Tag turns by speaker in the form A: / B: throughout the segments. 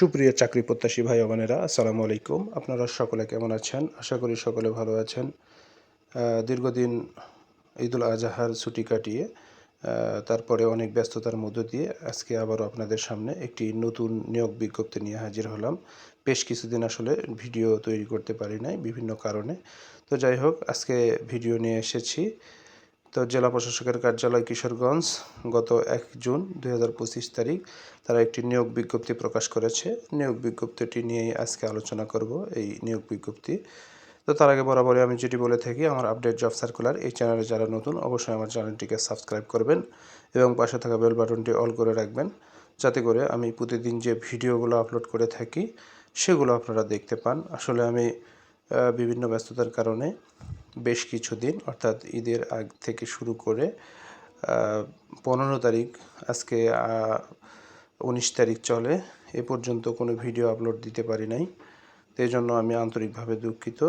A: সুপ্রিয় চাকরি প্রত্যাশী ভাই বোনেরা, আসসালামু আলাইকুম। আপনারা সকলে কেমন আছেন? আশা করি সকলে ভালো আছেন। দীর্ঘদিন ঈদুল আজহার ছুটি কাটিয়ে তারপরে অনেক ব্যস্ততার মধ্য দিয়ে আজকে আবারও আপনাদের সামনে একটি নতুন নিয়োগ বিজ্ঞপ্তি নিয়ে হাজির হলাম। বেশ কিছুদিন আসলে ভিডিও তৈরি করতে পারি নাই বিভিন্ন কারণে। তো যাই হোক, আজকে ভিডিও নিয়ে এসেছি। তো জেলা প্রশাসকের কার্যালয় কিশোরগঞ্জ গত এক জুন দু হাজার পঁচিশ তারিখ তারা একটি নিয়োগ বিজ্ঞপ্তি প্রকাশ করেছে। নিয়োগ বিজ্ঞপ্তিটি নিয়েই আজকে আলোচনা করব এই নিয়োগ বিজ্ঞপ্তি। তো তার আগে বরাবরই আমি যেটি বলে থাকি, আমার আপডেট জব সার্কুলার এই চ্যানেলে যারা নতুন, অবশ্যই আমার চ্যানেলটিকে সাবস্ক্রাইব করবেন এবং পাশে থাকা বেল বাটনটি অল করে রাখবেন। যাতে করে আমি প্রতিদিন যে ভিডিওগুলো আপলোড করে থাকি, সেগুলো আপনারা দেখতে পান। আসলে আমি বিভিন্ন ব্যস্ততার কারণে বেশ কিছুদিন, অর্থাৎ ঈদের আগ থেকে শুরু করে পনেরো তারিখ, আজকে উনিশ তারিখ চলে। এ পর্যন্ত কোনো ভিডিও আপলোড দিতে পারি নাই। তো জন্য আমি আন্তরিকভাবে দুঃখিত।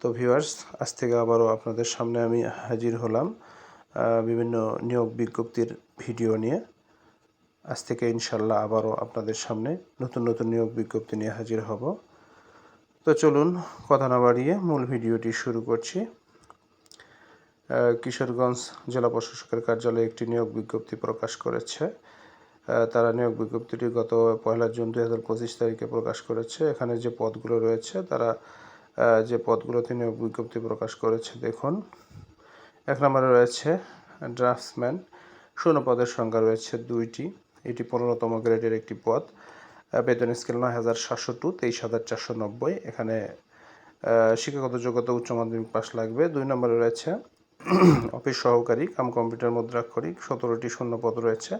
A: তো ভিউয়ার্স, আজ থেকে আবারও আপনাদের সামনে আমি হাজির হলাম বিভিন্ন নিয়োগ বিজ্ঞপ্তির ভিডিও নিয়ে। আজ থেকে ইনশাল্লাহ আবারও আপনাদের সামনে নতুন নতুন নিয়োগ বিজ্ঞপ্তি নিয়ে হাজির হব। তো চলুন কথা না বাড়িয়ে মূল ভিডিওটি শুরু করছি। কিশোরগঞ্জ জেলা প্রশাসকের কার্যালয়ে একটি নিয়োগ বিজ্ঞপ্তি প্রকাশ করেছে। তারা নিয়োগ বিজ্ঞপ্তিটি গত পয়লা জুন দুই হাজার পঁচিশ তারিখে প্রকাশ করেছে। এখানে যে পদগুলো রয়েছে, তারা যে পদগুলোতে নিয়োগ বিজ্ঞপ্তি প্রকাশ করেছে, দেখুন। এক নম্বরে রয়েছে ড্রাফটসম্যান। শূন্য পদের সংখ্যা রয়েছে দুইটি। এটি পনেরোতম গ্রেডের একটি পদ। বেতন স্কেল নয় হাজার সাতশো টু, তেইশ হাজার চারশো নব্বই। এখানে শিক্ষাগত যোগ্যতা উচ্চ মাধ্যমিক পাস লাগবে। দুই নম্বরে রয়েছে অফিস সহকারী, কাম কম্পিউটার মুদ্রাক্ষরিক, সতেরোটি শূন্য পদ রয়েছে।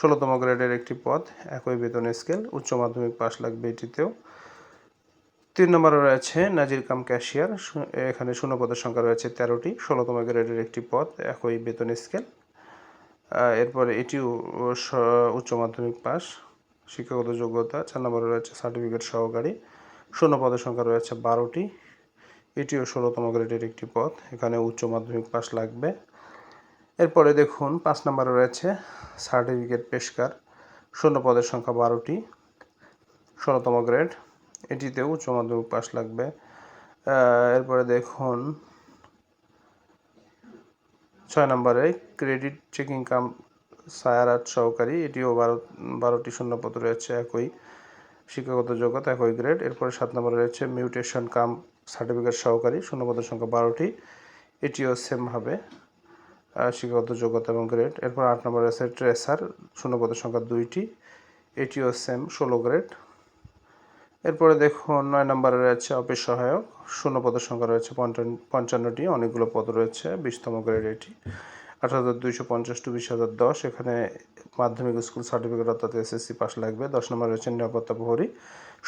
A: ষোলোতম গ্রেডের একটি পদ, একই বেতন স্কেল, উচ্চ মাধ্যমিক পাস লাগবে এটিতেও। তিন নম্বরে রয়েছে নাজির কাম ক্যাশিয়ার এখানে শূন্য পদের সংখ্যা রয়েছে তেরোটি, ষোলোতম গ্রেডের একটি পদ, একই বেতন স্কেল। এরপরে এটিও উচ্চ মাধ্যমিক পাস শিক্ষাগত যোগ্যতা, চার নম্বরে রয়েছে সার্টিফিকেট সহকারী, শূন্য পদের সংখ্যা রয়েছে বারোটি। এটিও ষোলোতম গ্রেডের একটি পদ, এখানে উচ্চ মাধ্যমিক পাস লাগবে। এরপরে দেখুন, পাঁচ নম্বরে রয়েছে সার্টিফিকেট পেশকার, শূন্য পদের সংখ্যা বারোটি, ষোলোতম গ্রেড, এটিতেও উচ্চ মাধ্যমিক পাস লাগবে। এরপরে দেখুন, ছয় নম্বরে ক্রেডিট চেকিং কাম সায়ার আর্ট সহকারী, এটিও বারো, বারোটি শূন্যপদ রয়েছে একই শিক্ষাগত যোগ্যতা, একই গ্রেড এরপরে সাত নম্বরে রয়েছে মিউটেশন কাম সার্টিফিকেট সহকারী শূন্যপদের সংখ্যা বারোটি। এটিও সেম হবে শিক্ষাগত যোগ্যতা এবং গ্রেড এরপর আট নম্বরে রয়েছে ট্রেসার শূন্যপদের সংখ্যা দুইটি। এটিও সেম ষোলো গ্রেড এরপরে দেখুন, নয় নম্বরে রয়েছে অফিস সহায়ক শূন্য পদের সংখ্যা রয়েছে পঞ্চান্নটি। অনেকগুলো পদ রয়েছে, বিশতম গ্রেড এটি। আট হাজার দুইশো পঞ্চাশ টু বিশ হাজার দশ। এখানে মাধ্যমিক স্কুল সার্টিফিকেট অর্থাৎ এসএসসি পাস লাগবে। দশ নম্বর রয়েছে নিরাপত্তা প্রহরী।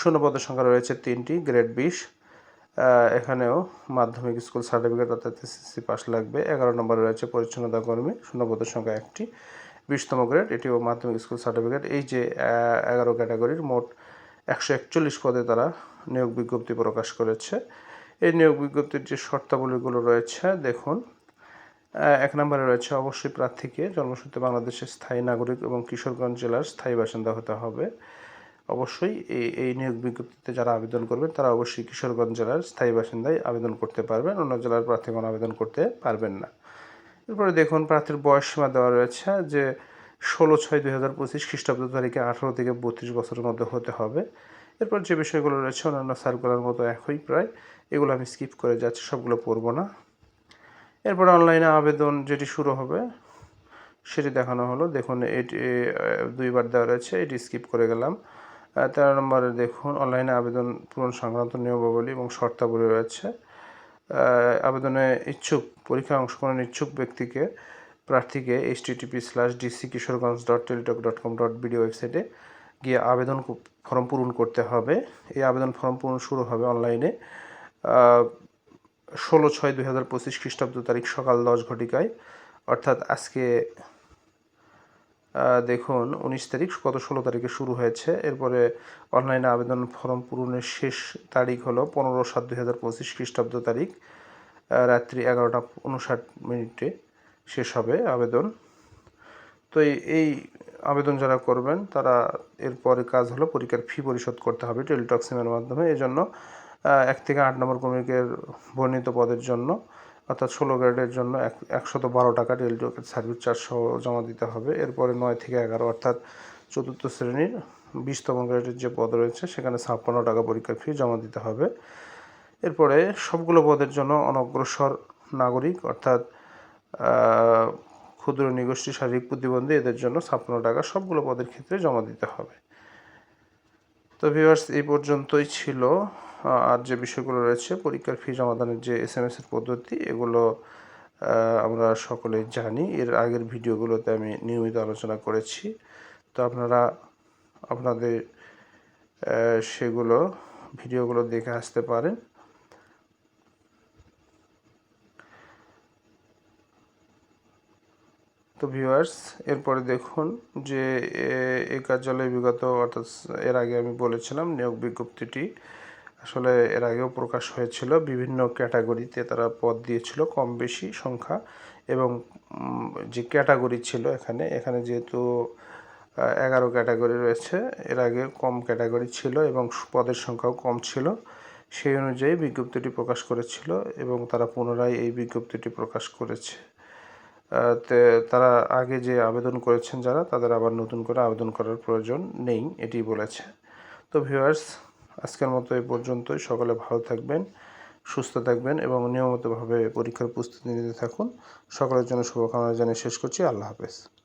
A: শূন্য পদের সংখ্যা রয়েছে তিনটি, গ্রেড বিশ। এখানেও মাধ্যমিক স্কুল সার্টিফিকেট অর্থাৎ এসএসসি পাস লাগবে। এগারো নম্বরে রয়েছে পরিচ্ছন্নতা কর্মী, শূন্য পদের সংখ্যা একটি। বিশতম গ্রেড, এটিও মাধ্যমিক স্কুল সার্টিফিকেট। এই যে এগারো ক্যাটাগরির মোট একশো একচল্লিশ পদে তারা নিয়োগ বিজ্ঞপ্তি প্রকাশ করেছে। এই নিয়োগ বিজ্ঞপ্তির যে শর্তাবলীগুলো রয়েছে। দেখুন এক নম্বরে রয়েছে অবশ্যই প্রার্থীকে জন্মসূত্রে বাংলাদেশের স্থায়ী নাগরিক এবং কিশোরগঞ্জ জেলার স্থায়ী বাসিন্দা হতে হবে। অবশ্যই এই এই নিয়োগ বিজ্ঞপ্তিতে যারা আবেদন করবেন, তারা অবশ্যই কিশোরগঞ্জ জেলার স্থায়ী বাসিন্দায় আবেদন করতে পারবেন, অন্য জেলার প্রার্থীগণ আবেদন করতে পারবেন না। এরপরে দেখুন, প্রার্থীর বয়স সীমা দেওয়া রয়েছে যে ষোলো ছয় দুই হাজার পঁচিশ খ্রিস্টাব্দ তারিখে আঠারো থেকে বত্রিশ বছরের মধ্যে হতে হবে। এরপর যে বিষয়গুলো রয়েছে, অন্যান্য সার্কুলার মতো একই প্রায়, এগুলো আমি স্কিপ করে যাচ্ছি, সবগুলো পড়ব না। এরপর অনলাইনে আবেদন যেটি শুরু হবে, সেটি দেখানো হলো। দেখুন, এটি দুইবার দেওয়া রয়েছে, এটি স্কিপ করে গেলাম। তেরো নম্বরে দেখুন অনলাইনে আবেদন পূরণ সংক্রান্ত নিয়মাবলী এবং শর্তাবলী রয়েছে। আবেদনে ইচ্ছুক, পরীক্ষায় অংশগ্রহণের ইচ্ছুক ব্যক্তিকে, প্রার্থীকে H TTP slash DC Kishoreganj dot Teletalk dot com dot BD ওয়েবসাইটে গিয়ে আবেদন ফর্ম পূরণ করতে হবে। এই আবেদন ফর্ম পূরণ শুরু হবে অনলাইনে ষোলো ছয় দুই হাজার পঁচিশ খ্রিস্টাব্দ তারিখ সকাল দশ ঘটিকায়। অর্থাৎ আজকে দেখুন, উনিশ তারিখ গত ষোলো তারিখে শুরু হয়েছে। এরপরে অনলাইনে আবেদন ফর্ম পূরণের শেষ তারিখ হলো পনেরো সাত দুই হাজার পঁচিশ খ্রিস্টাব্দ তারিখ রাত্রি এগারোটা উনষাট মিনিটে শেষ হবে আবেদন। তো এই- আবেদন যারা করবেন, তারা এরপরে কাজ হলো পরীক্ষার ফি পরিশোধ করতে হবে টেলিটক্সিমের মাধ্যমে। এজন্য এক থেকে আট নম্বর ক্রমিকের বর্ণিত পদের জন্য, অর্থাৎ ষোলো গ্রেডের জন্য এক, একশত বারো টাকা টেলিটকের সার্ভিস চার্জ সহ জমা দিতে হবে। এরপরে নয় থেকে এগারো, অর্থাৎ চতুর্থ শ্রেণির বিশতম গ্রেডের যে পদ রয়েছে, সেখানে ছাপ্পান্ন টাকা পরীক্ষার ফি জমা দিতে হবে। এরপরে সবগুলো পদের জন্য অনগ্রসর নাগরিক, অর্থাৎ ক্ষুদ্র নিগোষ্ঠী শারীরিক প্রতিবন্ধী, এদের জন্য ছাপ্পান্ন টাকা সবগুলো পদের ক্ষেত্রে জমা দিতে হবে। তো ভিউয়ার্স এই পর্যন্তই ছিল। আর যে বিষয়গুলো রয়েছে, পরীক্ষার ফি জমাদানের যে এস এম এস এর পদ্ধতি, এগুলো আমরা সকলে জানি। এর আগের ভিডিওগুলোতে আমি নিয়মিত আলোচনা করেছি। তো আপনারা, আপনাদের সেগুলো, ভিডিওগুলো দেখে আসতে পারেন। তো ভিউয়ার্স, এরপরে দেখুন যে এ- কার্যালয় বিগত, অর্থাৎ এর আগে আমি বলেছিলাম, নিয়োগ বিজ্ঞপ্তিটি আসলে এর আগেও প্রকাশ হয়েছিল, বিভিন্ন ক্যাটাগরিতে তারা পদ দিয়েছিল কম বেশি সংখ্যা এবং যে ক্যাটাগরি ছিল এখানে এখানে যেহেতু এগারো ক্যাটাগরি রয়েছে, এর আগে কম ক্যাটাগরি ছিল এবং পদের সংখ্যাও কম ছিল, সেই অনুযায়ী বিজ্ঞপ্তিটি প্রকাশ করেছিল এবং তারা পুনরায় এই বিজ্ঞপ্তিটি প্রকাশ করেছে। তারা আগে যে আবেদন করেছেন যারা, তাদের আবার নতুন করে আবেদন করার প্রয়োজন নেই, এটি বলেছে। তো ভিউয়ার্স আজকের মতো এই পর্যন্তই। সকলে ভালো থাকবেন, সুস্থ থাকবেন এবং নিয়মিতভাবে পরীক্ষার প্রস্তুতি নিতে থাকুন। সকলের জন্য শুভকামনা জানিয়ে শেষ করছি। আল্লাহ হাফেজ।